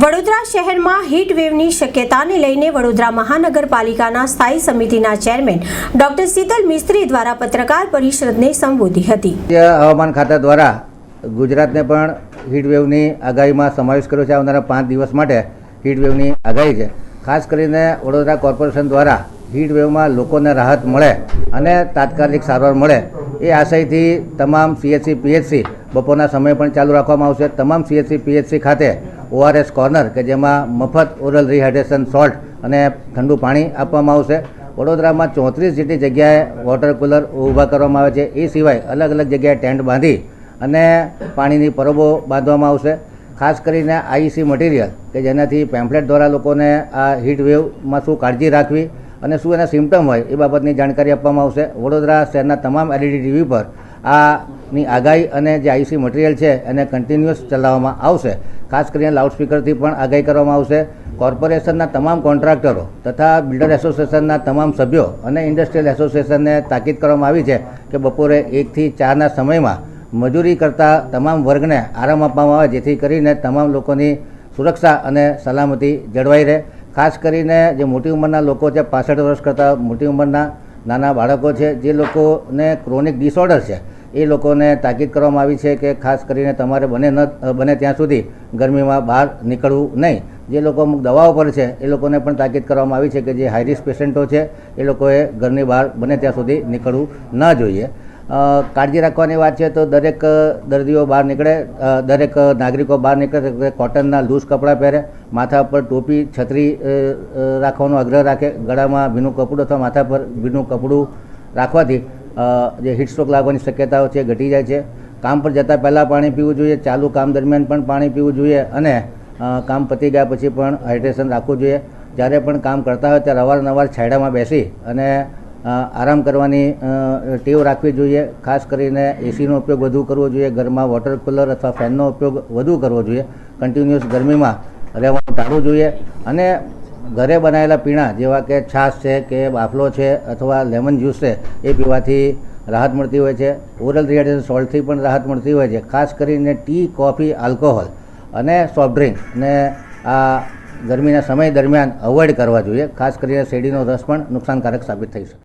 વડોદરા શહેરમાં હીટ વેવની શક્યતાને લઈને વડોદરા મહાનગરપાલિકાના સ્થાયી સમિતિના ચેરમેન ડોક્ટર શીતલ મિસ્ત્રી દ્વારા પત્રકાર પરિષદને સંબોધી હતી. હવામાન ખાતા દ્વારા ગુજરાતને પણ હીટવેવની આગાહીમાં સમાવેશ કર્યો છે. આવનારા પાંચ દિવસ માટે હીટ વેવની આગાહી છે. ખાસ કરીને વડોદરા કોર્પોરેશન દ્વારા હીટ વેવમાં લોકોને રાહત મળે અને તાત્કાલિક સારવાર મળે એ આશયથી તમામ સીએચસી પીએચસી બપોરના સમય પણ ચાલુ રાખવામાં આવશે. તમામ સીએચસી પીએચસી ખાતે ઓઆરએસ કોર્નર કે જેમાં મફત ઓરલ રિહાઇડ્રેશન સોલ્ટ અને ઠંડુ પાણી આપવામાં આવશે. વડોદરામાં ચોત્રીસ જેટલી જગ્યાએ વોટર કુલર ઊભા કરવામાં આવે છે. એ સિવાય અલગ અલગ જગ્યાએ ટેન્ટ બાંધી અને પાણીની પરબો બાંધવામાં આવશે. ખાસ કરીને આઈસી મટીરિયલ કે જેનાથી પેમ્ફલેટ દ્વારા લોકોને આ હીટ વેવમાં શું કાળજી રાખવી અને શું એના સિમ્ટમ હોય એ બાબતની જાણકારી આપવામાં આવશે. વડોદરા શહેરના તમામ એલઈડી ટીવી પર આની આગાહી અને જે આઈસી મટીરિયલ છે એને કન્ટિન્યુઅસ ચલાવવામાં આવશે. ખાસ કરીને લાઉડસ્પીકરથી પણ આગાહી કરવામાં આવશે. કોર્પોરેશનના તમામ કોન્ટ્રાક્ટરો તથા બિલ્ડર એસોસિએશનના તમામ સભ્યો અને ઇન્ડસ્ટ્રીયલ એસોસિએશનને તાકીદ કરવામાં આવી છે કે બપોરે એકથી ચારના સમયમાં મજૂરી કરતા તમામ વર્ગને આરામ આપવામાં આવે, જેથી કરીને તમામ લોકોની સુરક્ષા અને સલામતી જળવાઈ રહે. ખાસ કરીને જે મોટી ઉંમરના લોકો છે, પાસઠ વર્ષ કરતાં મોટી ઉંમરના નાના બાળકો છે, જે લોકોને ક્રોનિક ડિસઓર્ડર છે, એ લોકોને તાકીદ કરવામાં આવી છે કે ખાસ કરીને તમારે બને ન, બને ત્યાં સુધી ગરમીમાં બહાર નીકળવું નહીં. જે લોકો અમુક દવાઓ પર છે, એ લોકોને પણ તાકીદ કરવામાં આવી છે કે જે હાઈ રિસ્ક પેશન્ટો છે, એ લોકોએ ઘરની બહાર બને ત્યાં સુધી નીકળવું ન જોઈએ. કાળજી રાખવાની વાત છે તો દરેક દર્દીઓ બહાર નીકળે દરેક નાગરિકો બહાર નીકળે કોટનના લૂઝ કપડાં પહેરે, માથા પર ટોપી, છત્રી રાખવાનો આગ્રહ રાખે, ગળામાં ભીનું કપડું અથવા માથા પર ભીનું કપડું રાખવાથી જે હીટસ્ટ્રોક લાગવાની શક્યતાઓ છે ઘટી જાય છે. કામ પર જતાં પહેલાં પાણી પીવું જોઈએ, ચાલુ કામ દરમિયાન પણ પાણી પીવું જોઈએ અને કામ પતી ગયા પછી પણ હાઇડ્રેશન રાખવું જોઈએ. જ્યારે પણ કામ કરતા હોય ત્યારે અવારનવાર છાયડામાં બેસી અને આરામ કરવાની ટેવ રાખવી જોઈએ. ખાસ કરીને એસીનો ઉપયોગ વધુ કરવો જોઈએ. ઘરમાં વોટર કુલર અથવા ફેનનો ઉપયોગ વધુ કરવો જોઈએ. કન્ટિન્યુઅસ ગરમીમાં રહેવાનું ટાળવું જોઈએ. અને ઘરે બનાવેલા પીણા જેવા કે છાશ છે કે બાફલો છે અથવા લેમન જ્યુસ છે, એ પીવાથી રાહત મળતી હોય છે. ઓરલ રિએક્શન સોલ્ટથી પણ રાહત મળતી હોય છે. ખાસ કરીને ટી કોફી આલ્કોહોલ અને સોફ્ટ ડ્રિંક ને આ ગરમીના સમય દરમિયાન અવોઇડ કરવા જોઈએ. ખાસ કરીને શેરડીનો રસ પણ નુકસાનકારક સાબિત થઈ શકે.